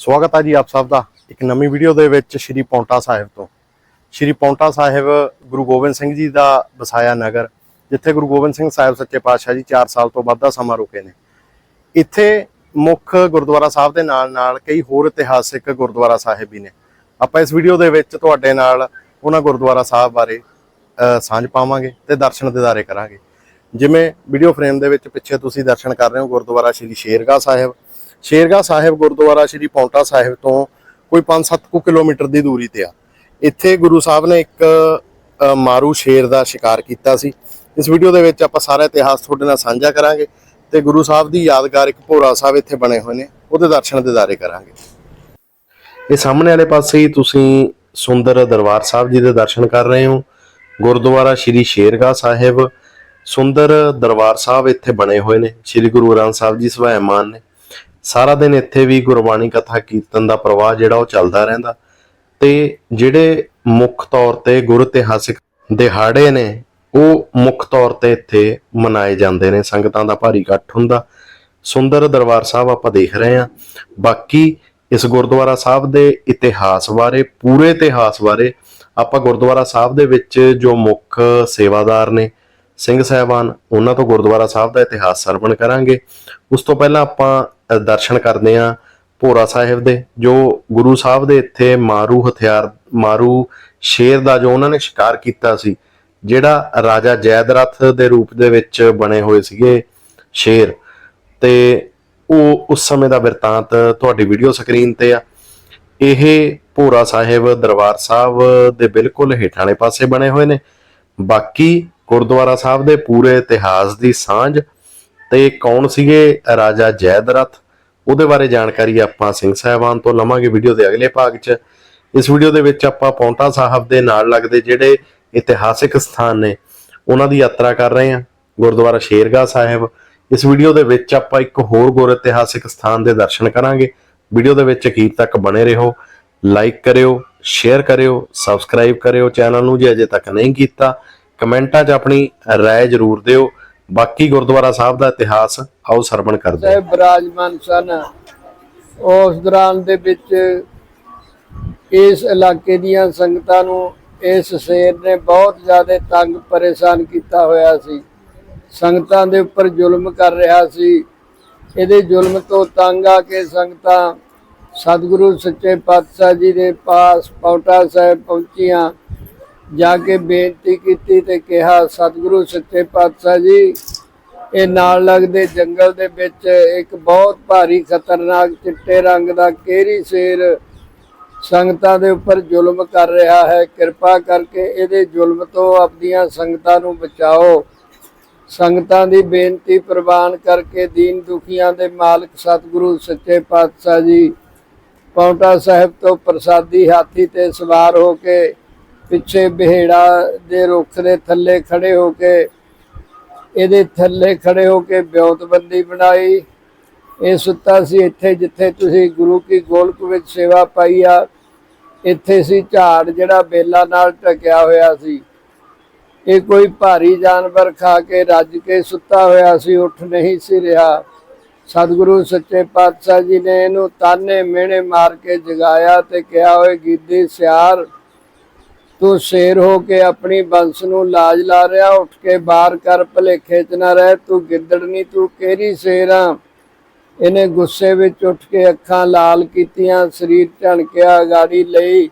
ਸਵਾਗਤ ਹੈ ਜੀ ਆਪ ਸਭ ਦਾ। ਇੱਕ ਨਵੀਂ ਵੀਡੀਓ ਦੇ ਵਿੱਚ ਸ਼੍ਰੀ ਪੌਂਟਾ ਸਾਹਿਬ ਤੋਂ। ਸ਼੍ਰੀ ਪੌਂਟਾ ਸਾਹਿਬ, ਗੁਰੂ ਗੋਬਿੰਦ ਸਿੰਘ ਜੀ ਦਾ ਵਸਾਇਆ ਨਗਰ, ਜਿੱਥੇ ਗੁਰੂ ਗੋਬਿੰਦ ਸਿੰਘ ਸਾਹਿਬ ਸੱਚੇ ਪਾਤਸ਼ਾਹ ਜੀ 4 ਸਾਲ ਤੋਂ ਵੱਧ ਦਾ ਸਮਾਂ ਰੁਕੇ ਨੇ। ਇੱਥੇ ਮੁੱਖ ਗੁਰਦੁਆਰਾ ਸਾਹਿਬ ਦੇ ਨਾਲ ਨਾਲ ਕਈ ਹੋਰ ਇਤਿਹਾਸਿਕ ਗੁਰਦੁਆਰਾ ਸਾਹਿਬ ਵੀ ਨੇ। ਆਪਾਂ ਇਸ ਵੀਡੀਓ ਦੇ ਵਿੱਚ ਤੁਹਾਡੇ ਨਾਲ ਉਹਨਾਂ ਗੁਰਦੁਆਰਾ ਸਾਹਿਬ ਬਾਰੇ ਸਾਂਝ ਪਾਵਾਂਗੇ ਤੇ ਦਰਸ਼ਨ ਦਿਦਾਰੇ ਕਰਾਂਗੇ। ਜਿਵੇਂ ਵੀਡੀਓ ਫਰੇਮ ਦੇ ਵਿੱਚ ਪਿੱਛੇ ਤੁਸੀਂ ਦਰਸ਼ਨ ਕਰ ਰਹੇ ਹੋ ਗੁਰਦੁਆਰਾ ਸ਼੍ਰੀ ਸ਼ੇਰਗਾਹ ਸਾਹਿਬ ਸ਼ੇਰਗਾਹ ਸਾਹਿਬ ਗੁਰਦੁਆਰਾ ਸ਼੍ਰੀ ਪੌਂਟਾ ਸਾਹਿਬ ਤੋਂ ਕੋਈ 5-7 ਕੁ ਕਿਲੋਮੀਟਰ ਦੀ ਦੂਰੀ ਤੇ ਆ। ਇੱਥੇ ਗੁਰੂ ਸਾਹਿਬ ਨੇ ਇੱਕ ਮਾਰੂ ਸ਼ੇਰ ਦਾ ਸ਼ਿਕਾਰ ਕੀਤਾ ਸੀ। ਇਸ ਵੀਡੀਓ ਦੇ ਵਿੱਚ ਆਪਾਂ ਸਾਰਾ ਇਤਿਹਾਸ ਤੁਹਾਡੇ ਨਾਲ ਸਾਂਝਾ ਕਰਾਂਗੇ ਤੇ ਗੁਰੂ ਸਾਹਿਬ ਦੀ ਯਾਦਗਾਰ ਇੱਕ ਭੋਰਾ ਸਾਹਿਬ ਇੱਥੇ ਬਣੇ ਹੋਏ ਨੇ, ਉਹਦੇ ਦਰਸ਼ਨ ਦਿਦਾਰੇ ਕਰਾਂਗੇ। ਇਹ ਸਾਹਮਣੇ ਵਾਲੇ ਪਾਸੇ ਹੀ ਤੁਸੀਂ ਸੁੰਦਰ ਦਰਬਾਰ ਸਾਹਿਬ ਜੀ ਦੇ ਦਰਸ਼ਨ ਕਰ ਰਹੇ ਹੋ। ਗੁਰਦੁਆਰਾ ਸ਼੍ਰੀ ਸ਼ੇਰਗਾਹ ਸਾਹਿਬ, ਸੁੰਦਰ ਦਰਬਾਰ ਸਾਹਿਬ ਇੱਥੇ ਬਣੇ ਹੋਏ ਨੇ। ਸ਼੍ਰੀ ਗੁਰੂ ਗ੍ਰੰਥ ਸਾਹਿਬ ਜੀ ਸਵੈਮਾਨ ਨੇ। ਸਾਰਾ ਦਿਨ ਇੱਥੇ ਵੀ ਗੁਰਬਾਣੀ ਕਥਾ ਕੀਰਤਨ ਦਾ ਪ੍ਰਵਾਹ ਜਿਹੜਾ ਉਹ ਚੱਲਦਾ ਰਹਿੰਦਾ। ਤੇ ਜਿਹੜੇ ਮੁੱਖ ਤੌਰ ਤੇ ਗੁਰ ਇਤਿਹਾਸਿਕ ਦਿਹਾੜੇ ਨੇ, ਉਹ ਮੁੱਖ ਤੌਰ ਤੇ ਇੱਥੇ ਮਨਾਏ ਜਾਂਦੇ ਨੇ। ਸੰਗਤਾਂ ਦਾ ਭਾਰੀ ਇਕੱਠ ਹੁੰਦਾ। ਸੁੰਦਰ ਦਰਬਾਰ ਸਾਹਿਬ ਆਪਾਂ ਦੇਖ ਰਹੇ ਹਾਂ। ਬਾਕੀ ਇਸ ਗੁਰਦੁਆਰਾ ਸਾਹਿਬ ਦੇ ਇਤਿਹਾਸ ਬਾਰੇ, ਪੂਰੇ ਇਤਿਹਾਸ ਬਾਰੇ ਆਪਾਂ ਗੁਰਦੁਆਰਾ ਸਾਹਿਬ ਦੇ ਵਿੱਚ ਜੋ ਮੁੱਖ ਸੇਵਾਦਾਰ ਨੇ, ਸਿੰਘ ਸਾਹਿਬਾਨ, ਉਹਨਾਂ ਤੋਂ ਗੁਰਦੁਆਰਾ ਸਾਹਿਬ ਦਾ ਇਤਿਹਾਸ ਸਰਵਣ ਕਰਾਂਗੇ। ਉਸ ਤੋਂ ਪਹਿਲਾਂ ਆਪਾਂ ਦਰਸ਼ਨ ਕਰਦੇ ਹਾਂ ਭੋਰਾ ਸਾਹਿਬ ਦੇ, ਜੋ ਗੁਰੂ ਸਾਹਿਬ ਦੇ ਇੱਥੇ ਮਾਰੂ ਹਥਿਆਰ, ਮਾਰੂ ਸ਼ੇਰ ਦਾ ਜੋ ਉਹਨਾਂ ਨੇ ਸ਼ਿਕਾਰ ਕੀਤਾ ਸੀ, ਜਿਹੜਾ ਰਾਜਾ ਜੈਦਰਥ ਦੇ ਰੂਪ ਦੇ ਵਿੱਚ ਬਣੇ ਹੋਏ ਸੀਗੇ ਸ਼ੇਰ, ਤੇ ਉਹ ਉਸ ਸਮੇਂ ਦਾ ਬਿਰਤਾਂਤ ਤੁਹਾਡੀ ਵੀਡੀਓ ਸਕਰੀਨ ਤੇ ਆ। ਇਹ ਭੋਰਾ ਸਾਹਿਬ ਦਰਬਾਰ ਸਾਹਿਬ ਦੇ ਬਿਲਕੁਲ ਹੇਠਾਣੇ ਪਾਸੇ ਬਣੇ ਹੋਏ ਨੇ। ਬਾਕੀ ਗੁਰਦੁਆਰਾ ਸਾਹਿਬ ਦੇ ਪੂਰੇ ਇਤਿਹਾਸ ਦੀ ਸਾਂਝ ਤੇ ਕੌਣ ਸੀਗੇ? ਰਾਜਾ ਜੈਦਰਥ। ਉਹਦੇ ਬਾਰੇ ਜਾਣਕਾਰੀ ਆਪਾਂ ਸਿੰਘ ਸਾਹਿਬਾਨ ਤੋਂ ਲਵਾਂਗੇ ਵੀਡੀਓ ਦੇ ਅਗਲੇ ਭਾਗ 'ਚ। ਇਸ ਵੀਡੀਓ ਦੇ ਵਿੱਚ ਆਪਾਂ ਪੌਂਟਾ ਸਾਹਿਬ ਦੇ ਨਾਲ ਲੱਗਦੇ ਜਿਹੜੇ ਇਤਿਹਾਸਿਕ ਸਥਾਨ ਨੇ, ਉਹਨਾਂ ਦੀ ਯਾਤਰਾ ਕਰ ਰਹੇ ਹਾਂ। ਗੁਰਦੁਆਰਾ ਸ਼ੇਰਗਾਹ ਸਾਹਿਬ। ਇਸ ਵੀਡੀਓ ਦੇ ਵਿੱਚ ਆਪਾਂ ਇੱਕ ਹੋਰ ਗੁਰ ਇਤਿਹਾਸਿਕ ਸਥਾਨ ਦੇ ਦਰਸ਼ਨ ਕਰਾਂਗੇ। ਵੀਡੀਓ ਦੇ ਵਿੱਚ ਅਖੀਰ ਤੱਕ ਬਣੇ ਰਹੋ। ਲਾਈਕ ਕਰਿਓ, ਸ਼ੇਅਰ ਕਰਿਓ, ਸਬਸਕ੍ਰਾਈਬ ਕਰਿਓ। ਚੈਨਲ ਨੂੰ ਜੇ ਅਜੇ ਤੱਕ ਨਹੀਂ ਕੀਤਾ, ਕਮੈਂਟਾਂ 'ਚ ਆਪਣੀ ਰਾਏ ਜ਼ਰੂਰ ਦਿਓ। ਬਾਕੀ ਗੁਰਦੁਆਰਾ ਸਾਹਿਬ ਦਾ ਇਤਿਹਾਸ ਆਓ ਸਰਵਣ ਕਰਦੇ ਹਾਂ। ਸਾਹਿਬ ਬਿਰਾਜਮਾਨ ਸਨ। ਉਸ ਦੌਰਾਨ ਦੇ ਵਿੱਚ ਇਸ ਇਲਾਕੇ ਦੀਆਂ ਸੰਗਤਾਂ ਨੂੰ ਇਸ ਸ਼ੇਰ ਨੇ ਬਹੁਤ ਜ਼ਿਆਦਾ ਤੰਗ ਪਰੇਸ਼ਾਨ ਕੀਤਾ ਹੋਇਆ ਸੀ। ਸੰਗਤਾਂ ਦੇ ਉੱਪਰ ਜ਼ੁਲਮ ਕਰ ਰਿਹਾ ਸੀ। ਇਹਦੇ ਜ਼ੁਲਮ ਤੋਂ ਤੰਗ ਆ ਕੇ ਸੰਗਤਾਂ ਸਤਿਗੁਰੂ ਸੱਚੇ ਪਾਤਸ਼ਾਹ ਜੀ ਦੇ ਪਾਸ ਪੌਂਟਾ ਸਾਹਿਬ ਪਹੁੰਚੀਆਂ। ਜਾ ਕੇ ਬੇਨਤੀ ਕੀਤੀ ਤੇ ਕਿਹਾ, ਸਤਿਗੁਰੂ ਸੱਚੇ ਪਾਤਸ਼ਾਹ ਜੀ, ਇਹ ਨਾਲ ਲੱਗਦੇ ਜੰਗਲ ਦੇ ਵਿੱਚ ਇੱਕ ਬਹੁਤ ਭਾਰੀ ਖਤਰਨਾਕ ਚਿੱਟੇ ਰੰਗ ਦਾ ਕੇਰੀ ਸ਼ੇਰ ਸੰਗਤਾਂ ਦੇ ਉੱਪਰ ਜ਼ੁਲਮ ਕਰ ਰਿਹਾ ਹੈ, ਕਿਰਪਾ ਕਰਕੇ ਇਹਦੇ ਜ਼ੁਲਮ ਤੋਂ ਆਪਣੀਆਂ ਸੰਗਤਾਂ ਨੂੰ ਬਚਾਓ। ਸੰਗਤਾਂ ਦੀ ਬੇਨਤੀ ਪ੍ਰਵਾਨ ਕਰਕੇ ਦੀਨ ਦੁਖੀਆਂ ਦੇ ਮਾਲਕ ਸਤਿਗੁਰੂ ਸੱਚੇ ਪਾਤਸ਼ਾਹ ਜੀ, ਪੌਂਟਾ ਸਾਹਿਬ ਤੋਂ ਪ੍ਰਸਾਦੀ ਹਾਥੀ ਤੇ ਸਵਾਰ ਹੋ ਕੇ ਪਿੱਛੇ ਬਿਹੜਾ ਦੇ ਰੁੱਖ ਦੇ ਥੱਲੇ ਖੜੇ ਹੋ ਕੇ, ਇਹਦੇ ਥੱਲੇ ਖੜੇ ਹੋ ਕੇ ਬਿਉਂਤਬੰਦੀ ਬਣਾਈ। ਇਹ ਸੁੱਤਾ ਸੀ ਇੱਥੇ ਜਿੱਥੇ ਤੁਸੀਂ ਗੁਰੂ ਕੀ ਗੋਲਕ ਵਿੱਚ ਸੇਵਾ ਪਾਈ ਆ। ਇੱਥੇ ਸੀ ਝਾੜ ਜਿਹੜਾ ਬੇਲਾ ਨਾਲ ਢਕਿਆ ਹੋਇਆ ਸੀ। ਇਹ ਕੋਈ ਭਾਰੀ ਜਾਨਵਰ ਖਾ ਕੇ ਰੱਜ ਕੇ ਸੁੱਤਾ ਹੋਇਆ ਸੀ, ਉੱਠ ਨਹੀਂ ਸੀ ਰਿਹਾ। ਸਤਿਗੁਰੂ ਸੱਚੇ ਪਾਤਸ਼ਾਹ ਜੀ ਨੇ ਇਹਨੂੰ ਤਾਨੇ ਮਿਹਣੇ ਮਾਰ ਕੇ ਜਗਾਇਆ ਤੇ ਕਿਹਾ, ਓਏ ਗੀਦੀ ਸਿਆਰ ਤੂੰ ਸ਼ੇਰ ਹੋ ਕੇ ਆਪਣੀ ਬੰਸ ਨੂੰ ਲਾਜ ਲਾ ਰਿਹਾ, ਉੱਠ ਕੇ ਬਾਹਰ ਕਰ ਭਲੇਖੇ ਚ ਨਾ ਰਹਿ, ਤੂੰ ਗਿੱਦੜ ਨਹੀਂ ਤੂੰ ਕਿਹੜੀ ਸ਼ੇਰ ਆ? ਇਹਨੇ ਗੁੱਸੇ ਵਿੱਚ ਉੱਠ ਕੇ ਅੱਖਾਂ ਲਾਲ ਕੀਤੀਆਂ, ਸਰੀਰ ਝਣਕਿਆ ਗਾੜੀ ਲਈ।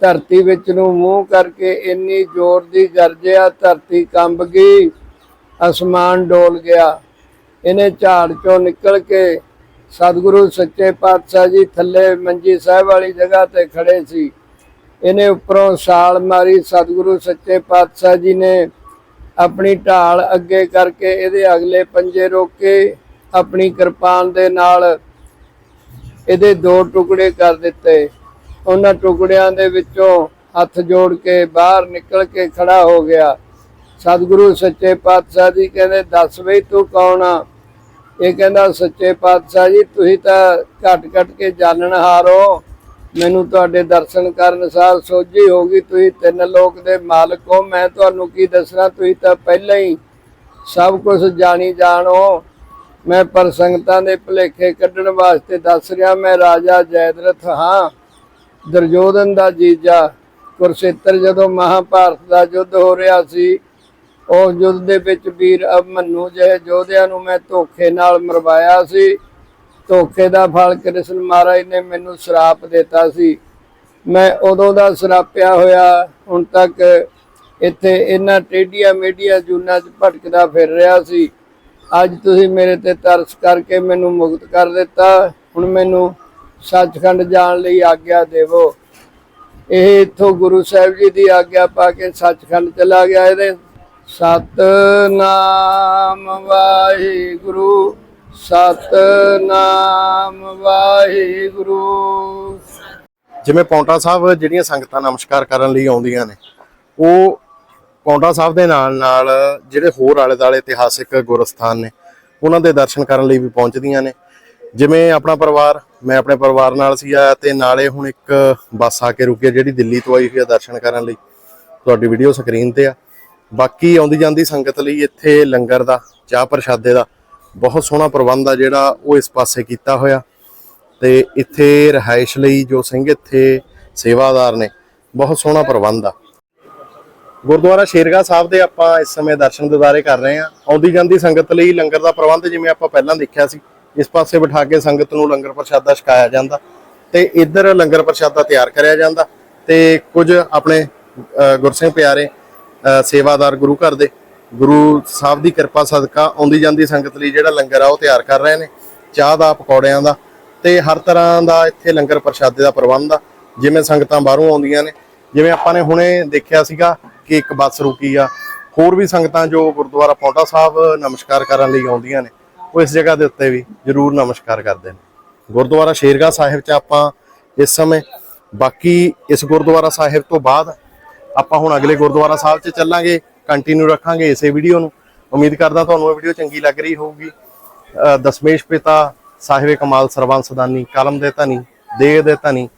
ਧਰਤੀ ਵਿੱਚ ਨੂੰ ਮੂੰਹ ਕਰਕੇ ਇੰਨੀ ਜ਼ੋਰ ਦੀ ਗਰਜਿਆ, ਧਰਤੀ ਕੰਬ ਗਈ, ਅਸਮਾਨ ਡੋਲ ਗਿਆ। ਇਹਨੇ ਝਾੜ ਚੋਂ ਨਿਕਲ ਕੇ ਸਤਿਗੁਰੂ ਸੱਚੇ ਪਾਤਸ਼ਾਹ ਜੀ ਥੱਲੇ ਮੰਜੀ ਸਾਹਿਬ ਵਾਲੀ ਜਗ੍ਹਾ ਤੇ ਖੜੇ ਸੀ। ਇਹਨੇ ਉੱਪਰੋਂ ਛਾਲ ਮਾਰੀ, ਸਤਿਗੁਰੂ ਸੱਚੇ ਪਾਤਸ਼ਾਹ ਜੀ ਨੇ ਆਪਣੀ ਢਾਲ ਅੱਗੇ ਕਰਕੇ ਇਹਦੇ ਅਗਲੇ ਪੰਜੇ ਰੋਕੇ, ਆਪਣੀ ਕਿਰਪਾਨ ਦੇ ਨਾਲ ਇਹਦੇ ਦੋ ਟੁਕੜੇ ਕਰ ਦਿੱਤੇ। ਉਹਨਾਂ ਟੁਕੜਿਆਂ ਦੇ ਵਿੱਚੋਂ ਹੱਥ ਜੋੜ ਕੇ ਬਾਹਰ ਨਿਕਲ ਕੇ ਖੜਾ ਹੋ ਗਿਆ। ਸਤਿਗੁਰੂ ਸੱਚੇ ਪਾਤਸ਼ਾਹ ਜੀ ਕਹਿੰਦੇ, ਦੱਸ ਬਈ ਤੂੰ ਕੌਣ ਆ? ਇਹ ਕਹਿੰਦਾ, ਸੱਚੇ ਪਾਤਸ਼ਾਹ ਜੀ, ਤੁਸੀਂ ਤਾਂ ਘਟ ਘਟ ਕੇ ਜਾਣਨ ਹਾਰੋ ਮੈਨੂੰ ਤੁਹਾਡੇ ਦਰਸ਼ਨ ਕਰਨ ਸਾਰ ਸੋਝੀ ਹੋ ਗਈ। ਤੁਸੀਂ ਤਿੰਨ ਲੋਕ ਦੇ ਮਾਲਕ ਹੋ। ਮੈਂ ਤੁਹਾਨੂੰ ਕੀ ਦੱਸਣਾ? ਤੁਸੀਂ ਤਾਂ ਪਹਿਲਾਂ ਹੀ ਸਭ ਕੁਝ ਜਾਣੀ ਜਾਣੋ। ਮੈਂ ਪਰ ਸੰਗਤਾਂ ਦੇ ਭੁਲੇਖੇ ਕੱਢਣ ਵਾਸਤੇ ਦੱਸ ਰਿਹਾ। ਮੈਂ ਰਾਜਾ ਜੈਦਰਥ ਹਾਂ। ਦਰਜੋਧਨ ਦਾ ਜੀਜਾ। ਕੁਰਸ਼ੇਤਰ ਜਦੋਂ ਮਹਾਭਾਰਤ ਦਾ ਯੁੱਧ ਹੋ ਰਿਹਾ ਸੀ, ਉਸ ਯੁੱਧ ਦੇ ਵਿੱਚ ਵੀਰ ਅਭਮਨੂ ਜਿਹੇ ਯੋਧਿਆਂ ਨੂੰ ਮੈਂ ਧੋਖੇ ਨਾਲ ਮਰਵਾਇਆ ਸੀ। ਧੋਖੇ ਦਾ ਫਲ ਕ੍ਰਿਸ਼ਨ ਮਹਾਰਾਜ ਨੇ ਮੈਨੂੰ ਸ਼ਰਾਪ ਦਿੱਤਾ ਸੀ। ਮੈਂ ਉਦੋਂ ਦਾ ਸ਼ਰਾਪਿਆ ਹੋਇਆ, ਹੁਣ ਤੱਕ ਇੱਥੇ ਇਹਨਾਂ ਟੇਡੀਆਂ ਮੇਡੀਆਂ ਜੂਨਾਂ 'ਚ ਭਟਕਦਾ ਫਿਰ ਰਿਹਾ ਸੀ। ਅੱਜ ਤੁਸੀਂ ਮੇਰੇ ਤੇ ਤਰਸ ਕਰਕੇ ਮੈਨੂੰ ਮੁਕਤ ਕਰ ਦਿੱਤਾ। ਹੁਣ ਮੈਨੂੰ ਸੱਚਖੰਡ ਜਾਣ ਲਈ ਆਗਿਆ ਦੇਵੋ। ਇਹ ਇੱਥੋਂ ਗੁਰੂ ਸਾਹਿਬ ਜੀ ਦੀ ਆਗਿਆ ਪਾ ਕੇ ਸੱਚਖੰਡ ਚਲਾ ਗਿਆ ਇਹਦੇ। ਸਤਨਾਮ ਵਾਹਿਗੁਰੂ। ਸਤਨਾਮ ਵਾਹਿਗੁਰੂ। ਜਿਵੇਂ ਪੌਂਟਾ ਸਾਹਿਬ ਜਿਹੜੀਆਂ ਸੰਗਤਾਂ ਨਮਸਕਾਰ ਕਰਨ ਲਈ ਆਉਂਦੀਆਂ ਨੇ, ਉਹ ਪੌਂਟਾ ਸਾਹਿਬ ਦੇ ਨਾਲ ਨਾਲ ਜਿਹੜੇ ਹੋਰ ਆਲੇ ਦਾਲੇ ਇਤਿਹਾਸਿਕ ਗੁਰਸਥਾਨ ਨੇ, ਉਹਨਾਂ ਦੇ ਦਰਸ਼ਨ ਕਰਨ ਲਈ ਵੀ ਪਹੁੰਚਦੀਆਂ ਨੇ। ਜਿਵੇਂ ਆਪਣਾ ਪਰਿਵਾਰ, ਮੈਂ ਆਪਣੇ ਪਰਿਵਾਰ ਨਾਲ ਸੀ ਆਇਆ ਤੇ ਨਾਲੇ ਹੁਣ ਇੱਕ ਬੱਸ ਆ ਕੇ ਰੁਕੀ ਹੈ ਜਿਹੜੀ ਦਿੱਲੀ ਤੋਂ ਆਈ ਹੋਈ ਆ ਦਰਸ਼ਨ ਕਰਨ ਲਈ। ਤੁਹਾਡੀ ਵੀਡੀਓ ਸਕਰੀਨ ਤੇ ਆ। ਬਾਕੀ ਆਉਂਦੀ ਜਾਂਦੀ ਸੰਗਤ ਲਈ ਇੱਥੇ ਲੰਗਰ ਦਾ, ਚਾਹ ਪ੍ਰਸ਼ਾਦੇ ਦਾ ਬਹੁਤ ਸੋਹਣਾ ਪ੍ਰਬੰਧ ਆ ਜਿਹੜਾ ਉਹ ਇਸ ਪਾਸੇ ਕੀਤਾ ਹੋਇਆ। ਤੇ ਇੱਥੇ ਰਿਹਾਇਸ਼ ਲਈ ਜੋ ਸਿੰਘ ਇੱਥੇ ਸੇਵਾਦਾਰ ਨੇ ਬਹੁਤ ਸੋਹਣਾ ਪ੍ਰਬੰਧ ਆ। ਗੁਰਦੁਆਰਾ ਸ਼ੇਰਗਾ ਸਾਹਿਬ ਦੇ ਆਪਾਂ ਇਸ ਸਮੇਂ ਦਰਸ਼ਨ ਦਿਦਾਰੇ ਕਰ ਰਹੇ ਹਾਂ। ਆਉਂਦੀ ਜਾਂਦੀ ਸੰਗਤ ਲਈ ਲੰਗਰ ਦਾ ਪ੍ਰਬੰਧ ਜਿਵੇਂ ਆਪਾਂ ਪਹਿਲਾਂ ਦੇਖਿਆ ਸੀ ਇਸ ਪਾਸੇ ਬਿਠਾ ਕੇ ਸੰਗਤ ਨੂੰ ਲੰਗਰ ਪ੍ਰਸ਼ਾਦਾ ਛਕਾਇਆ ਜਾਂਦਾ ਤੇ ਇੱਧਰ ਲੰਗਰ ਪ੍ਰਸ਼ਾਦਾ ਤਿਆਰ ਕਰਿਆ ਜਾਂਦਾ ਤੇ ਕੁਝ ਆਪਣੇ ਅ, ਗੁਰਸਿੰਘ ਪਿਆਰੇ ਸੇਵਾਦਾਰ ਗੁਰੂ ਘਰ ਦੇ ਗੁਰੂ ਸਾਹਿਬ ਦੀ ਕਿਰਪਾ ਸਦਕਾ ਆਉਂਦੀ ਜਾਂਦੀ ਸੰਗਤ ਲਈ ਜਿਹੜਾ ਲੰਗਰ ਆ ਉਹ ਤਿਆਰ ਕਰ ਰਹੇ ਨੇ, ਚਾਹ ਦਾ, ਪਕੌੜਿਆਂ ਦਾ ਤੇ ਹਰ ਤਰ੍ਹਾਂ ਦਾ ਇੱਥੇ ਲੰਗਰ ਪ੍ਰਸ਼ਾਦੇ ਦਾ ਪ੍ਰਬੰਧ ਆ, ਜਿਵੇਂ ਸੰਗਤਾਂ ਬਾਹਰੋਂ ਆਉਂਦੀਆਂ ਨੇ, ਜਿਵੇਂ ਆਪਾਂ ਨੇ ਹੁਣੇ ਦੇਖਿਆ ਸੀਗਾ ਕਿ ਇੱਕ ਬੱਸ ਰੁਕੀ ਆ, ਹੋਰ ਵੀ ਸੰਗਤਾਂ ਜੋ ਗੁਰਦੁਆਰਾ ਪੌਂਟਾ ਸਾਹਿਬ ਨਮਸਕਾਰ ਕਰਨ ਲਈ ਆਉਂਦੀਆਂ ਨੇ, ਉਹ ਇਸ ਜਗ੍ਹਾ ਦੇ ਉੱਤੇ ਵੀ ਜ਼ਰੂਰ ਨਮਸਕਾਰ ਕਰਦੇ ਨੇ। ਗੁਰਦੁਆਰਾ ਸ਼ੇਰਗਾਹ ਸਾਹਿਬ 'ਚ ਆਪਾਂ ਇਸ ਸਮੇਂ, ਬਾਕੀ ਇਸ ਗੁਰਦੁਆਰਾ ਸਾਹਿਬ ਤੋਂ ਬਾਅਦ ਆਪਾਂ ਹੁਣ ਅਗਲੇ ਗੁਰਦੁਆਰਾ ਸਾਹਿਬ 'ਚ ਚੱਲਾਂਗੇ ਕੰਟੀਨਿਊ ਰੱਖਾਂਗੇ ਇਸੇ ਵੀਡੀਓ ਨੂੰ। ਉਮੀਦ ਕਰਦਾ ਤੁਹਾਨੂੰ ਇਹ ਵੀਡੀਓ ਚੰਗੀ ਲੱਗ ਰਹੀ ਹੋਊਗੀ। ਦਸਮੇਸ਼ ਪਿਤਾ ਸਾਹਿਬ ਕਮਾਲ ਸਰਬੰਸ ਦਾਨੀ ਕਲਮ ਦੇ ਧਨੀ, ਦੇਹ ਦੇ ਧਨੀ,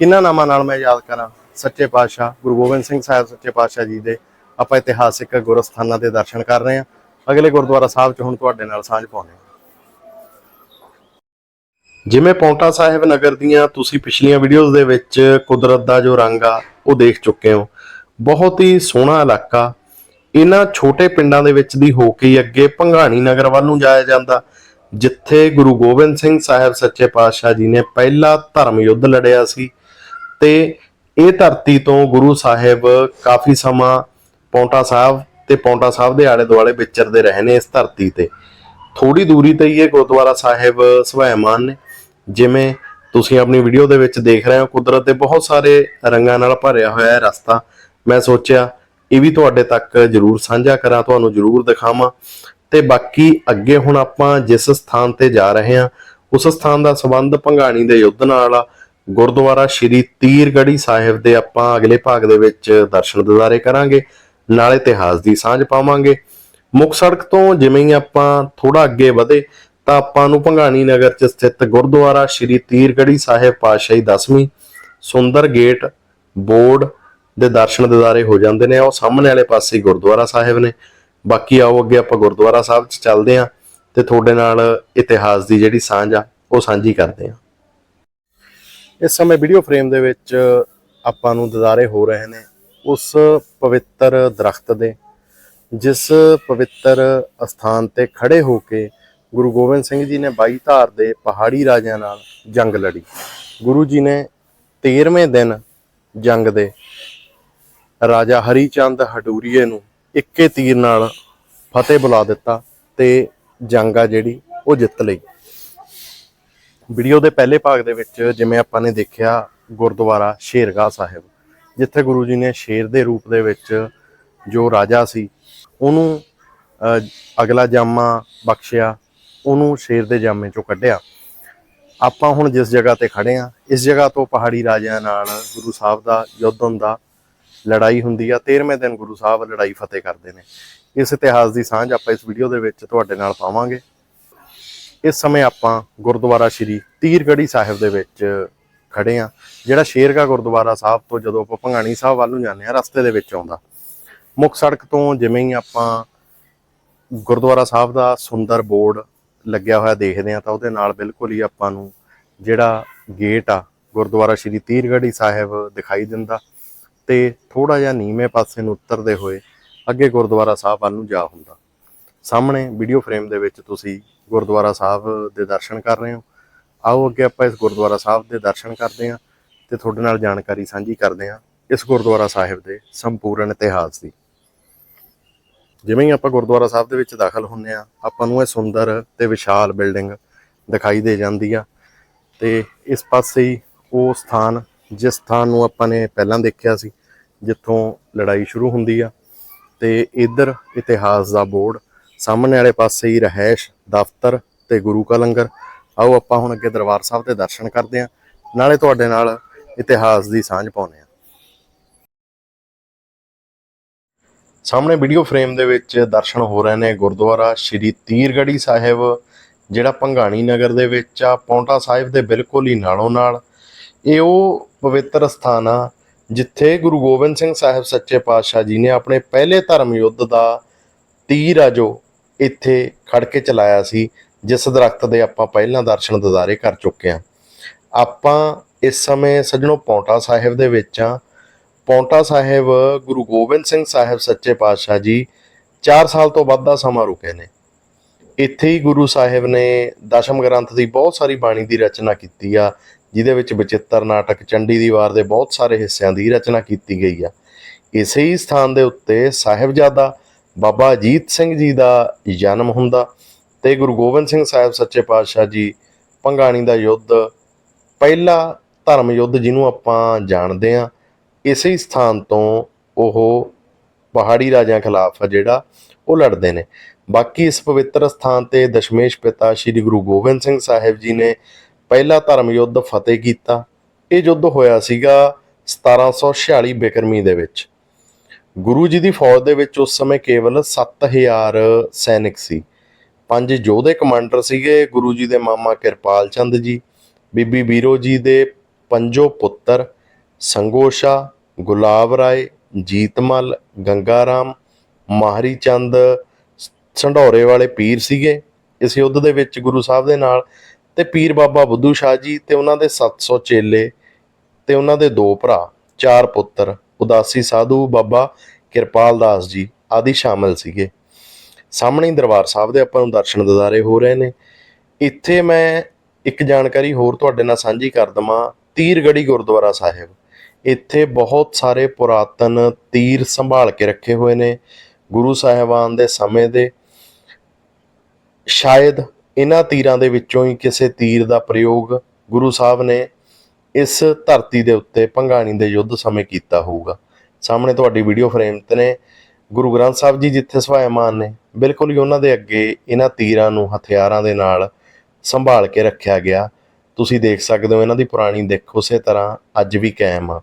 ਕਿੰਨਾ ਨਾਮਾਂ ਨਾਲ ਮੈਂ ਯਾਦ ਕਰਾਂ? ਸੱਚੇ ਪਾਤਸ਼ਾਹ, ਗੁਰੂ ਗੋਬਿੰਦ ਸਿੰਘ ਸਾਹਿਬ, ਸੱਚੇ ਪਾਤਸ਼ਾਹ ਜੀ ਦੇ ਆਪਾਂ ਇਤਿਹਾਸਿਕ ਗੁਰਸਥਾਨਾਂ ਦੇ ਦਰਸ਼ਨ ਕਰ ਰਹੇ ਹਾਂ। ਅਗਲੇ ਗੁਰਦੁਆਰਾ ਸਾਹਿਬ 'ਚ ਹੁਣ ਤੁਹਾਡੇ ਨਾਲ ਸਾਂਝ ਪਾਉਂਦੇ ਹਾਂ। ਜਿਵੇਂ ਪੌਂਟਾ ਸਾਹਿਬ ਨਗਰ ਦੀਆਂ ਤੁਸੀਂ ਪਿਛਲੀਆਂ ਵੀਡੀਓਜ਼ ਦੇ ਵਿੱਚ ਕੁਦਰਤ ਦਾ ਜੋ ਰੰਗ ਆ, ਉਹ ਦੇਖ ਚੁੱਕੇ ਹੋ। ਬਹੁਤ ਹੀ ਸੋਹਣਾ ਇਲਾਕਾ ਇਹਨਾਂ ਛੋਟੇ ਪਿੰਡਾਂ ਦੇ ਵਿੱਚ ਦੀ ਹੋ ਕੇ ਅੱਗੇ ਭੰਗਾਣੀ ਨਗਰ ਵੱਲ ਨੂੰ ਜਾਇਆ ਜਾਂਦਾ, ਜਿੱਥੇ ਗੁਰੂ ਗੋਬਿੰਦ ਸਿੰਘ ਸਾਹਿਬ ਸੱਚੇ ਪਾਤਸ਼ਾਹ ਜੀ ਨੇ ਪਹਿਲਾ ਧਰਮ ਯੁੱਧ ਲੜਿਆ ਸੀ ਤੇ ਇਹ ਧਰਤੀ ਤੋਂ ਗੁਰੂ ਸਾਹਿਬ ਕਾਫੀ ਸਮਾਂ ਪੌਂਟਾ ਸਾਹਿਬ ਤੇ ਪੌਂਟਾ ਸਾਹਿਬ ਦੇ ਆਲੇ ਦੁਆਲੇ ਵਿਚਰਦੇ ਰਹੇ ਨੇ ਇਸ ਧਰਤੀ ਤੇ। ਥੋੜੀ ਦੂਰੀ ਤੇ ਹੀ ਇਹ ਗੁਰਦੁਆਰਾ ਸਾਹਿਬ ਸਵੈਮਾਨ ਨੇ, ਜਿਵੇਂ ਤੁਸੀਂ ਆਪਣੀ ਵੀਡੀਓ ਦੇ ਵਿੱਚ ਦੇਖ ਰਹੇ ਹੋ, ਕੁਦਰਤ ਦੇ ਬਹੁਤ ਸਾਰੇ ਰੰਗਾਂ ਨਾਲ ਭਰਿਆ ਹੋਇਆ ਹੈ ਰਸਤਾ। ਮੈਂ ਸੋਚਿਆ ਇਹ ਵੀ ਤੁਹਾਡੇ ਤੱਕ ਜਰੂਰ ਸਾਂਝਾ ਕਰਾਂ, ਤੁਹਾਨੂੰ ਜਰੂਰ ਦਿਖਾਵਾਂ। ਤੇ ਬਾਕੀ ਅੱਗੇ ਹੁਣ ਆਪਾਂ ਜਿਸ ਸਥਾਨ ਤੇ ਜਾ ਰਹੇ ਹਾਂ, ਉਸ ਸਥਾਨ ਦਾ ਸੰਬੰਧ ਭੰਗਾਣੀ ਦੇ ਯੁੱਧ ਨਾਲ ਆ। ਗੁਰਦੁਆਰਾ ਸ਼੍ਰੀ ਤੀਰਗੜੀ ਸਾਹਿਬ ਦੇ ਆਪਾਂ ਅਗਲੇ ਭਾਗ ਦੇ ਵਿੱਚ ਦਰਸ਼ਨ ਦਿਦਾਰੇ ਕਰਾਂਗੇ, ਨਾਲ ਇਤਿਹਾਸ ਦੀ ਸਾਂਝ ਪਾਵਾਂਗੇ। ਮੁੱਖ ਸੜਕ ਤੋਂ ਜਿਵੇਂ ਹੀ ਆਪਾਂ ਥੋੜਾ ਅੱਗੇ ਵਧੇ, ਤਾਂ ਆਪਾਂ ਨੂੰ ਭੰਗਾਣੀ ਨਗਰ ਚ ਸਥਿਤ ਗੁਰਦੁਆਰਾ ਸ਼੍ਰੀ ਤੀਰਗੜੀ ਸਾਹਿਬ ਪਾਤਸ਼ਾਹੀ 10ਵੀਂ ਸੁੰਦਰ ਗੇਟ, ਬੋਰਡ ਦੇ ਦਰਸ਼ਨ ਦਿਦਾਰੇ ਹੋ ਜਾਂਦੇ ਨੇ, ਉਹ ਸਾਹਮਣੇ ਵਾਲੇ ਪਾਸੇ ਗੁਰਦੁਆਰਾ ਸਾਹਿਬ ਨੇ। ਬਾਕੀ ਆਓ ਅੱਗੇ ਆਪਾਂ ਗੁਰਦੁਆਰਾ ਸਾਹਿਬ ਚ ਚੱਲਦੇ ਆਂ ਤੇ ਤੁਹਾਡੇ ਨਾਲ ਇਤਿਹਾਸ ਦੀ ਜਿਹੜੀ ਸਾਂਝ ਆ, ਉਹ ਸਾਂਝੀ ਕਰਦੇ ਆਂ ਇਸ ਸਮੇਂ ਵੀਡੀਓ ਫਰੇਮ ਦੇ ਵਿੱਚ ਆਪਾਂ ਨੂੰ ਦਿਦਾਰੇ ਹੋ ਰਹੇ ਨੇ ਉਸ ਪਵਿੱਤਰ ਦਰਖਤ ਦੇ, ਜਿਸ ਪਵਿੱਤਰ ਅਸਥਾਨ ਤੇ ਖੜੇ ਹੋ ਕੇ ਗੁਰੂ ਗੋਬਿੰਦ ਸਿੰਘ ਜੀ ਨੇ 22 ਧਾਰ ਦੇ ਪਹਾੜੀ ਰਾਜਿਆਂ ਨਾਲ ਜੰਗ ਲੜੀ। ਗੁਰੂ ਜੀ ਨੇ 13ਵੇਂ ਦਿਨ ਜੰਗ ਦੇ ਰਾਜਾ ਹਰੀ ਚੰਦ ਹਡੂਰੀਏ ਨੂੰ ਇੱਕੇ ਤੀਰ ਨਾਲ ਫਤਿਹ ਬੁਲਾ ਦਿੱਤਾ ਤੇ ਜੰਗ ਆ ਜਿਹੜੀ ਉਹ ਜਿੱਤ ਲਈ। ਵੀਡੀਓ ਦੇ ਪਹਿਲੇ ਭਾਗ ਦੇ ਵਿੱਚ ਜਿਵੇਂ ਆਪਾਂ ਨੇ ਦੇਖਿਆ, ਗੁਰਦੁਆਰਾ ਸ਼ੇਰਗਾਹ ਸਾਹਿਬ, ਜਿੱਥੇ ਗੁਰੂ ਜੀ ਨੇ ਸ਼ੇਰ ਦੇ ਰੂਪ ਦੇ ਵਿੱਚ ਜੋ ਰਾਜਾ ਸੀ, ਉਹਨੂੰ ਅਗਲਾ ਜਾਮਾ ਬਖਸ਼ਿਆ, ਉਹਨੂੰ ਸ਼ੇਰ ਦੇ ਜਾਮੇ ਚੋਂ ਕੱਢਿਆ। ਆਪਾਂ ਹੁਣ ਜਿਸ ਜਗ੍ਹਾ ਤੇ ਖੜੇ ਆ ਇਸ ਜਗ੍ਹਾ ਤੋਂ ਪਹਾੜੀ ਰਾਜਿਆਂ ਨਾਲ ਗੁਰੂ ਸਾਹਿਬ ਦਾ ਯੁੱਧ ਹੁੰਦਾ ਲੜਾਈ ਹੁੰਦੀ ਆ 13ਵੇਂ ਦਿਨ ਗੁਰੂ ਸਾਹਿਬ ਲੜਾਈ ਫਤਿਹ ਕਰਦੇ ਨੇ। ਇਸ ਇਤਿਹਾਸ ਦੀ ਸਾਂਝ ਆਪਾਂ ਇਸ ਵੀਡੀਓ ਦੇ ਵਿੱਚ ਤੁਹਾਡੇ ਨਾਲ ਪਾਵਾਂਗੇ। ਇਸ ਸਮੇਂ ਆਪਾਂ ਗੁਰਦੁਆਰਾ ਸ਼੍ਰੀ ਤੀਰਗੜੀ ਸਾਹਿਬ ਦੇ ਵਿੱਚ ਖੜੇ ਆ, ਜਿਹੜਾ ਸ਼ੇਰਗਾ ਗੁਰਦੁਆਰਾ ਸਾਹਿਬ ਤੋਂ ਜਦੋਂ ਆਪਾਂ ਭੰਗਾਣੀ ਸਾਹਿਬ ਵੱਲ ਨੂੰ ਜਾਂਦੇ ਆ, ਰਸਤੇ ਦੇ ਵਿੱਚ ਆਉਂਦਾ। ਮੁੱਖ ਸੜਕ ਤੋਂ ਜਿਵੇਂ ਹੀ ਆਪਾਂ ਗੁਰਦੁਆਰਾ ਸਾਹਿਬ ਦਾ ਸੁੰਦਰ ਬੋਰਡ ਲੱਗਿਆ ਹੋਇਆ ਦੇਖਦੇ ਆ, ਤਾਂ ਉਹਦੇ ਨਾਲ ਬਿਲਕੁਲ ਹੀ ਆਪਾਂ ਨੂੰ ਜਿਹੜਾ ਗੇਟ ਆ, ਗੁਰਦੁਆਰਾ ਸ਼੍ਰੀ ਤੀਰਗੜੀ ਸਾਹਿਬ ਦਿਖਾਈ ਦਿੰਦਾ। ਤੇ ਥੋੜਾ ਜਿਹਾ ਨੀਵੇਂ ਪਾਸੇ ਨੂੰ ਉਤਰਦੇ ਹੋਏ ਅੱਗੇ ਗੁਰਦੁਆਰਾ ਸਾਹਿਬ ਵੱਲ ਨੂੰ ਜਾ ਹੁੰਦਾ। ਸਾਹਮਣੇ ਵੀਡੀਓ ਫਰੇਮ ਦੇ ਵਿੱਚ ਤੁਸੀਂ ਗੁਰਦੁਆਰਾ ਸਾਹਿਬ ਦੇ ਦਰਸ਼ਨ ਕਰ ਰਹੇ ਹੋ। ਆਓ ਅੱਗੇ ਆਪਾਂ ਇਸ ਗੁਰਦੁਆਰਾ ਸਾਹਿਬ ਦੇ ਦਰਸ਼ਨ ਕਰਦੇ ਹਾਂ ਤੇ ਤੁਹਾਡੇ ਨਾਲ ਜਾਣਕਾਰੀ ਸਾਂਝੀ ਕਰਦੇ ਹਾਂ ਇਸ ਗੁਰਦੁਆਰਾ ਸਾਹਿਬ ਦੇ ਸੰਪੂਰਨ ਇਤਿਹਾਸ ਦੀ। ਜਿਵੇਂ ਹੀ ਆਪਾਂ ਗੁਰਦੁਆਰਾ ਸਾਹਿਬ ਦੇ ਵਿੱਚ ਦਾਖਲ ਹੁੰਨੇ ਆ ਆਪਾਂ ਨੂੰ ਇਹ ਸੁੰਦਰ ਤੇ ਵਿਸ਼ਾਲ ਬਿਲਡਿੰਗ ਦਿਖਾਈ ਦੇ ਜਾਂਦੀ ਆ ਤੇ ਇਸ ਪਾਸੇ ਹੀ ਉਹ ਸਥਾਨ ਜਿਸ ਥਾਂ ਨੂੰ ਆਪਾਂ ਨੇ ਪਹਿਲਾਂ ਦੇਖਿਆ ਸੀ, ਜਿੱਥੋਂ ਲੜਾਈ ਸ਼ੁਰੂ ਹੁੰਦੀ ਆ, ਤੇ ਇਧਰ ਇਤਿਹਾਸ ਦਾ ਬੋਰਡ, ਸਾਹਮਣੇ ਵਾਲੇ ਪਾਸੇ ਹੀ ਰਹਿائش, ਦਫ਼ਤਰ ਤੇ ਗੁਰੂ ਕਾ ਲੰਗਰ। ਆਓ ਆਪਾਂ ਹੁਣ ਅੱਗੇ ਦਰਬਾਰ ਸਾਹਿਬ ਦੇ ਦਰਸ਼ਨ ਕਰਦੇ ਆਂ ਨਾਲੇ ਤੁਹਾਡੇ ਨਾਲ ਇਤਿਹਾਸ ਦੀ ਸਾਂਝ ਪਾਉਂਦੇ ਆਂ ਸਾਹਮਣੇ ਵੀਡੀਓ ਫਰੇਮ ਦੇ ਵਿੱਚ ਦਰਸ਼ਨ ਹੋ ਰਹੇ ਨੇ ਗੁਰਦੁਆਰਾ ਸ਼੍ਰੀ ਤੀਰਗੜੀ ਸਾਹਿਬ, ਜਿਹੜਾ ਭੰਗਾਣੀ ਨਗਰ ਦੇ ਵਿੱਚ ਆ, ਪੌਂਟਾ ਸਾਹਿਬ ਦੇ ਬਿਲਕੁਲ ਹੀ ਨਾਲੋਂ ਨਾਲ ਇਹ ਉਹ ਪਵਿੱਤਰ ਸਥਾਨ ਆ, ਜਿੱਥੇ ਗੁਰੂ ਗੋਬਿੰਦ ਸਿੰਘ ਸਾਹਿਬ ਸੱਚੇ ਪਾਤਸ਼ਾਹ ਜੀ ਨੇ ਆਪਣੇ ਪਹਿਲੇ ਧਰਮ ਯੁੱਧ ਦਾ ਤੀਰ ਆ ਜੋ ਇੱਥੇ ਖੜ ਕੇ ਚਲਾਇਆ ਸੀ, ਜਿਸ ਦਰਖਤ ਦੇ ਆਪਾਂ ਪਹਿਲਾਂ ਦਰਸ਼ਨ ਦਿਦਾਰੇ ਕਰ ਚੁੱਕੇ ਹਾਂ। ਆਪਾਂ ਇਸ ਸਮੇਂ ਸੱਜਣੋ ਪੌਂਟਾ ਸਾਹਿਬ ਦੇ ਵਿੱਚ ਆ ਪੌਂਟਾ ਸਾਹਿਬ ਗੁਰੂ ਗੋਬਿੰਦ ਸਿੰਘ ਸਾਹਿਬ ਸੱਚੇ ਪਾਤਸ਼ਾਹ ਜੀ 4 ਸਾਲ ਤੋਂ ਵੱਧ ਦਾ ਸਮਾਂ ਰੁਕੇ ਨੇ। ਇੱਥੇ ਹੀ ਗੁਰੂ ਸਾਹਿਬ ਨੇ ਦਸ਼ਮ ਗ੍ਰੰਥ ਦੀ ਬਹੁਤ ਸਾਰੀ ਬਾਣੀ ਦੀ ਰਚਨਾ ਕੀਤੀ ਆ ਜਿਹਦੇ ਵਿੱਚ ਬਚਿੱਤਰ ਨਾਟਕ, ਚੰਡੀ ਦੀ ਵਾਰ ਦੇ ਬਹੁਤ ਸਾਰੇ ਹਿੱਸਿਆਂ ਦੀ ਰਚਨਾ ਕੀਤੀ ਗਈ ਆ। ਇਸੇ ਹੀ ਸਥਾਨ ਦੇ ਉੱਤੇ ਸਾਹਿਬਜ਼ਾਦਾ ਬਾਬਾ ਅਜੀਤ ਸਿੰਘ ਜੀ ਦਾ ਜਨਮ ਹੁੰਦਾ ਤੇ ਗੁਰੂ ਗੋਬਿੰਦ ਸਿੰਘ ਸਾਹਿਬ ਸੱਚੇ ਪਾਤਸ਼ਾਹ ਜੀ ਭੰਗਾਣੀ ਦਾ ਯੁੱਧ, ਪਹਿਲਾ ਧਰਮ ਯੁੱਧ ਜਿਹਨੂੰ ਆਪਾਂ ਜਾਣਦੇ ਆ ਇਸੇ ਹੀ ਸਥਾਨ ਤੋਂ ਉਹ ਪਹਾੜੀ ਰਾਜਿਆਂ ਖਿਲਾਫ ਆ ਜਿਹੜਾ ਉਹ ਲੜਦੇ ਨੇ। ਬਾਕੀ ਇਸ ਪਵਿੱਤਰ ਸਥਾਨ ਤੇ ਦਸ਼ਮੇਸ਼ ਪਿਤਾ ਸ੍ਰੀ ਗੁਰੂ ਗੋਬਿੰਦ ਸਿੰਘ ਸਾਹਿਬ ਜੀ ਨੇ ਪਹਿਲਾ ਧਰਮ ਯੁੱਧ ਫਤਿਹ ਕੀਤਾ। ਇਹ ਯੁੱਧ ਹੋਇਆ ਸੀਗਾ 1746 ਬਿਕਰਮੀ ਦੇ ਵਿੱਚ। ਗੁਰੂ ਜੀ ਦੀ ਫੌਜ ਦੇ ਵਿੱਚ ਉਸ ਸਮੇਂ ਕੇਵਲ 7000 ਸੈਨਿਕ ਸੀ। ਪੰਜ ਯੋਧੇ ਕਮਾਂਡਰ ਸੀਗੇ, ਗੁਰੂ ਜੀ ਦੇ ਮਾਮਾ ਕਿਰਪਾਲ ਚੰਦ ਜੀ, ਬੀਬੀ ਬੀਰੋ ਜੀ ਦੇ ਪੰਜੋ ਪੁੱਤਰ ਸੰਗੋਸ਼ਾ ਗੁਲਾਬ ਰਾਏ ਜੀਤਮਲ ਗੰਗਾਰਾਮ ਮਾਹਰੀ ਚੰਦ ਸੰਢੌਰੇ ਵਾਲੇ ਪੀਰ ਸੀਗੇ। ਇਸ ਯੁੱਧ ਦੇ ਵਿੱਚ ਗੁਰੂ ਸਾਹਿਬ ਦੇ ਨਾਲ ਤੇ ਪੀਰ ਬਾਬਾ ਬੁੱਧੂ ਸ਼ਾਹ ਜੀ ਤੇ ਉਹਨਾਂ ਦੇ 700 ਚੇਲੇ ਤੇ ਉਹਨਾਂ ਦੇ ਦੋ ਭਰਾ, ਚਾਰ ਪੁੱਤਰ, ਉਦਾਸੀ ਸਾਧੂ, ਬਾਬਾ ਕਿਰਪਾਲ ਦਾਸ ਜੀ ਆਦਿ ਸ਼ਾਮਲ ਸੀਗੇ। ਸਾਹਮਣੇ ਦਰਬਾਰ ਸਾਹਿਬ ਦੇ ਆਪਾਂ ਨੂੰ ਦਰਸ਼ਨ ਦਿਦਾਰੇ ਹੋ ਰਹੇ ਨੇ। ਇੱਥੇ ਮੈਂ ਇੱਕ ਜਾਣਕਾਰੀ ਹੋਰ ਤੁਹਾਡੇ ਨਾਲ ਸਾਂਝੀ ਕਰ ਦਵਾਂ ਤੀਰਗੜੀ ਗੁਰਦੁਆਰਾ ਸਾਹਿਬ। ਇੱਥੇ ਬਹੁਤ ਸਾਰੇ ਪੁਰਾਤਨ ਤੀਰ ਸੰਭਾਲ ਕੇ ਰੱਖੇ ਹੋਏ ਨੇ, ਗੁਰੂ ਸਾਹਿਬਾਨ ਦੇ ਸਮੇਂ ਦੇ। ਸ਼ਾਇਦ ਇਹਨਾਂ ਤੀਰਾਂ ਦੇ ਵਿੱਚੋਂ ਹੀ ਕਿਸੇ ਤੀਰ ਦਾ ਪ੍ਰਯੋਗ ਗੁਰੂ ਸਾਹਿਬ ਨੇ ਇਸ ਧਰਤੀ ਦੇ ਉੱਤੇ ਭੰਗਾਣੀ ਦੇ ਯੁੱਧ ਸਮੇਂ ਕੀਤਾ ਹੋਊਗਾ। ਸਾਹਮਣੇ ਤੁਹਾਡੀ ਵੀਡੀਓ ਫਰੇਮ ਤੇ ਨੇ। ਗੁਰੂ ਗ੍ਰੰਥ ਸਾਹਿਬ ਜੀ ਜਿੱਥੇ ਸਵਾਇਮਾਨ ਨੇ, ਬਿਲਕੁਲ ਹੀ ਉਹਨਾਂ ਦੇ ਅੱਗੇ ਇਹਨਾਂ ਤੀਰਾਂ ਨੂੰ ਹਥਿਆਰਾਂ ਦੇ ਨਾਲ ਸੰਭਾਲ ਕੇ ਰੱਖਿਆ ਗਿਆ। ਤੁਸੀਂ ਦੇਖ ਸਕਦੇ ਹੋ ਇਹਨਾਂ ਦੀ ਪੁਰਾਣੀ ਦਿੱਖ, ਉਸੇ ਤਰ੍ਹਾਂ ਅੱਜ ਵੀ ਕਾਇਮ ਆ।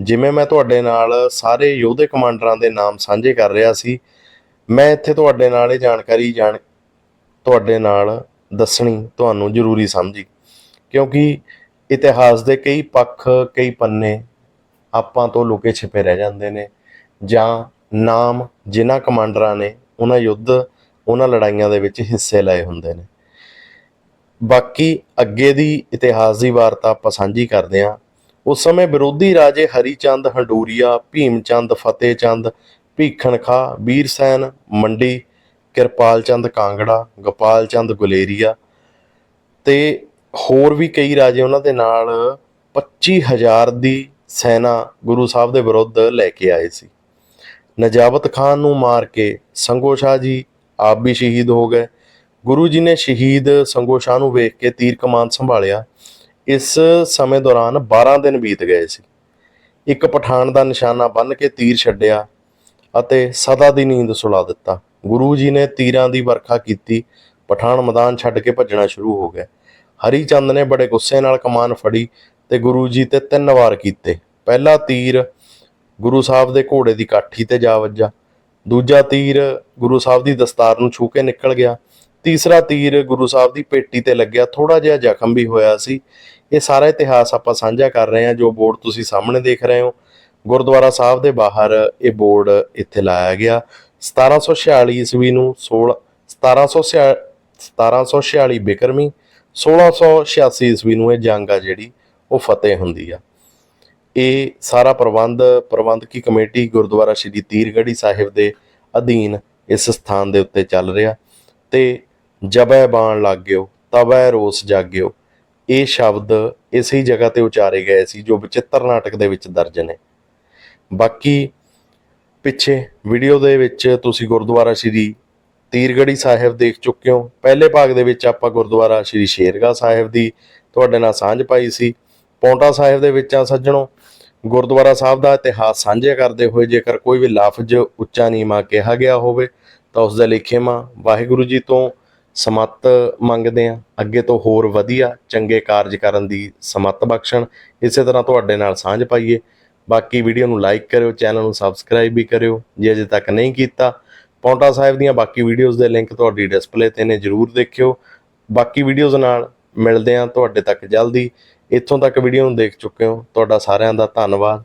ਜਿਵੇਂ ਮੈਂ ਤੁਹਾਡੇ ਨਾਲ ਸਾਰੇ ਯੋਧੇ ਕਮਾਂਡਰਾਂ ਦੇ ਨਾਮ ਸਾਂਝੇ ਕਰ ਰਿਹਾ ਸੀ, ਮੈਂ ਇੱਥੇ ਤੁਹਾਡੇ ਨਾਲ ਇਹ ਜਾਣਕਾਰੀ ਜਾਣ ਤੁਹਾਡੇ ਨਾਲ ਦੱਸਣੀ ਤੁਹਾਨੂੰ ਜ਼ਰੂਰੀ ਸਮਝੀ। ਕਿਉਂਕਿ ਇਤਿਹਾਸ ਦੇ ਕਈ ਪੱਖ, ਕਈ ਪੰਨੇ ਆਪਾਂ ਤੋਂ ਲੁਕੇ ਛਿਪੇ ਰਹਿ ਜਾਂਦੇ ਨੇ ਜਾਂ ਨਾਮ ਜਿਨ੍ਹਾਂ ਕਮਾਂਡਰਾਂ ਨੇ ਉਹਨਾਂ ਯੁੱਧ, ਉਹਨਾਂ ਲੜਾਈਆਂ ਦੇ ਵਿੱਚ ਹਿੱਸੇ ਲਏ ਹੁੰਦੇ ਨੇ। ਬਾਕੀ ਅੱਗੇ ਦੀ ਇਤਿਹਾਸ ਦੀ ਵਾਰਤਾ ਆਪਾਂ ਸਾਂਝੀ ਕਰਦੇ ਹਾਂ। ਉਸ ਸਮੇਂ ਵਿਰੋਧੀ ਰਾਜੇ ਹਰੀਚੰਦ, ਹੰਡੂਰੀਆ, ਭੀਮਚੰਦ, ਫਤਿਹਚੰਦ ਭੀਖਣ ਖਾ ਵੀਰਸੈਨ ਮੰਡੀ ਕਿਰਪਾਲ ਚੰਦ ਕਾਂਗੜਾ, ਗੋਪਾਲ ਚੰਦ ਗੁਲੇਰੀਆ ਤੇ ਹੋਰ ਵੀ ਕਈ ਰਾਜੇ ਉਹਨਾਂ ਦੇ ਨਾਲ 25000 ਦੀ ਸੈਨਾ ਗੁਰੂ ਸਾਹਿਬ ਦੇ ਵਿਰੁੱਧ ਲੈ ਕੇ ਆਏ ਸੀ। ਨਜਾਬਤ ਖਾਨ ਨੂੰ ਮਾਰ ਕੇ ਸੰਗੋ ਸ਼ਾਹ ਜੀ ਆਪ ਵੀ ਸ਼ਹੀਦ ਹੋ ਗਏ। ਗੁਰੂ ਜੀ ਨੇ ਸ਼ਹੀਦ ਸੰਗੋ ਸ਼ਾਹ ਨੂੰ ਵੇਖ ਕੇ ਤੀਰ ਕਮਾਨ ਸੰਭਾਲਿਆ। ਇਸ ਸਮੇਂ ਦੌਰਾਨ 12 ਦਿਨ ਬੀਤ ਗਏ ਸੀ। ਇੱਕ ਪਠਾਨ ਦਾ ਨਿਸ਼ਾਨਾ ਬੰਨ ਕੇ ਤੀਰ ਛੱਡਿਆ ਅਤੇ ਸਦਾ ਦੀ ਨੀਂਦ ਸੁਲਾ ਦਿੱਤਾ। ਗੁਰੂ ਜੀ ਨੇ ਤੀਰਾਂ ਦੀ ਵਰਖਾ ਕੀਤੀ, ਪਠਾਨ ਮੈਦਾਨ ਛੱਡ ਕੇ ਭੱਜਣਾ ਸ਼ੁਰੂ ਹੋ ਗਿਆ। ਹਰੀ ਚੰਦ ਨੇ ਬੜੇ ਗੁੱਸੇ ਨਾਲ ਕਮਾਨ ਫੜੀ ਤੇ ਗੁਰੂ ਜੀ ਤੇ ਤਿੰਨ ਵਾਰ ਕੀਤੇ। ਪਹਿਲਾ ਤੀਰ ਗੁਰੂ ਸਾਹਿਬ ਦੇ ਘੋੜੇ ਦੀ ਕਾਠੀ ਤੇ ਜਾ ਵੱਜਾ। ਦੂਜਾ ਤੀਰ ਗੁਰੂ ਸਾਹਿਬ ਦੀ ਦਸਤਾਰ ਨੂੰ ਛੂ ਕੇ ਨਿਕਲ ਗਿਆ। ਤੀਸਰਾ ਤੀਰ ਗੁਰੂ ਸਾਹਿਬ ਦੀ ਪੇਟੀ ਤੇ ਲੱਗਿਆ। ਥੋੜਾ ਜਿਹਾ ਜ਼ਖਮ ਵੀ ਹੋਇਆ ਸੀ। ਇਹ ਸਾਰਾ ਇਤਿਹਾਸ ਆਪਾਂ ਸਾਂਝਾ ਕਰ ਰਹੇ ਹਾਂ। ਜੋ ਬੋਰਡ ਤੁਸੀਂ ਸਾਹਮਣੇ ਦੇਖ ਰਹੇ ਹੋ, ਗੁਰਦੁਆਰਾ ਸਾਹਿਬ ਦੇ ਬਾਹਰ ਇਹ ਬੋਰਡ ਇੱਥੇ ਲਾਇਆ ਗਿਆ। 1746 ਈਸਵੀ ਨੂੰ 16 1746 1746 ਬਿਕਰਮੀ 1686 ਈਸਵੀ ਨੂੰ ਇਹ ਜੰਗ ਆ ਜਿਹੜੀ, ਉਹ ਫਤਿਹ ਹੁੰਦੀ ਆ। ਇਹ ਸਾਰਾ ਪ੍ਰਬੰਧ, ਪ੍ਰਬੰਧਕੀ ਕਮੇਟੀ ਗੁਰਦੁਆਰਾ ਸ਼੍ਰੀ ਤੀਰਗੜੀ ਸਾਹਿਬ ਦੇ ਅਧੀਨ ਇਸ ਸਥਾਨ ਦੇ ਉੱਤੇ ਚੱਲ ਰਿਹਾ ਤੇ ਜਬੈ ਬਾਣ ਲੱਗਿਓ ਤਬੈ ਰੋਸ ਜਾਗਿਓ ਇਹ ਸ਼ਬਦ ਇਸੇ ਜਗ੍ਹਾ ਤੇ ਉਚਾਰੇ ਗਏ ਸੀ ਜੋ ਬਚਿੱਤਰ ਨਾਟਕ ਦੇ ਵਿੱਚ ਦਰਜ ਨੇ। ਬਾਕੀ ਪਿੱਛੇ ਵੀਡੀਓ ਦੇ ਵਿੱਚ ਤੁਸੀਂ ਗੁਰਦੁਆਰਾ ਸ਼੍ਰੀ ਤੀਰਗੜੀ ਸਾਹਿਬ ਦੇਖ ਚੁੱਕੇ ਹੋ। ਪਹਿਲੇ ਭਾਗ ਦੇ ਵਿੱਚ ਆਪਾਂ ਗੁਰਦੁਆਰਾ ਸ਼੍ਰੀ ਸ਼ੇਰਗਾਹ ਸਾਹਿਬ ਦੀ ਤੁਹਾਡੇ ਨਾਲ ਸਾਂਝ ਪਾਈ ਸੀ। ਪੌਂਟਾ ਸਾਹਿਬ ਦੇ ਵਿੱਚ ਆ ਸੱਜਣੋ, ਗੁਰਦੁਆਰਾ ਸਾਹਿਬ ਦਾ ਇਤਿਹਾਸ ਸਾਂਝੇ ਕਰਦੇ ਹੋਏ ਜੇਕਰ ਕੋਈ ਵੀ ਲਫ਼ਜ਼ ਉੱਚਾ ਨੀਵਾਂ ਕਿਹਾ ਗਿਆ ਹੋਵੇ, ਤਾਂ ਉਸ ਦੇ ਲਈ ਵਾਹਿਗੁਰੂ ਜੀ ਤੋਂ ਸਮੱਤ ਮੰਗਦੇ ਆ ਅੱਗੇ ਤੋਂ ਹੋਰ ਵਧੀਆ ਚੰਗੇ ਕਾਰਜ ਕਰਨ ਦੀ ਸਮੱਤ ਬਖਸ਼ਣ। ਇਸੇ ਤਰ੍ਹਾਂ ਤੁਹਾਡੇ ਨਾਲ ਸਾਂਝ ਪਾਈਏ। ਬਾਕੀ ਵੀਡੀਓ ਨੂੰ ਲਾਈਕ ਕਰਿਓ ਚੈਨਲ ਨੂੰ ਸਬਸਕ੍ਰਾਈਬ ਵੀ ਕਰਿਓ, ਜੇ ਅਜੇ ਤੱਕ ਨਹੀਂ ਕੀਤਾ, ਪੌਂਟਾ ਸਾਹਿਬ ਦੀਆਂ ਬਾਕੀ ਵੀਡੀਓਜ਼ ਦੇ ਲਿੰਕ ਤੁਹਾਡੀ ਡਿਸਪਲੇ ਤੇ ਨੇ, ਜਰੂਰ ਦੇਖਿਓ। ਬਾਕੀ ਵੀਡੀਓਜ਼ ਨਾਲ ਮਿਲਦੇ ਹਾਂ ਤੁਹਾਡੇ ਤੱਕ ਜਲਦੀ। ਇੱਥੋਂ ਤੱਕ ਵੀਡੀਓ ਨੂੰ ਦੇਖ ਚੁੱਕੇ ਹੋ। ਤੁਹਾਡਾ ਸਾਰਿਆਂ ਦਾ ਧੰਨਵਾਦ।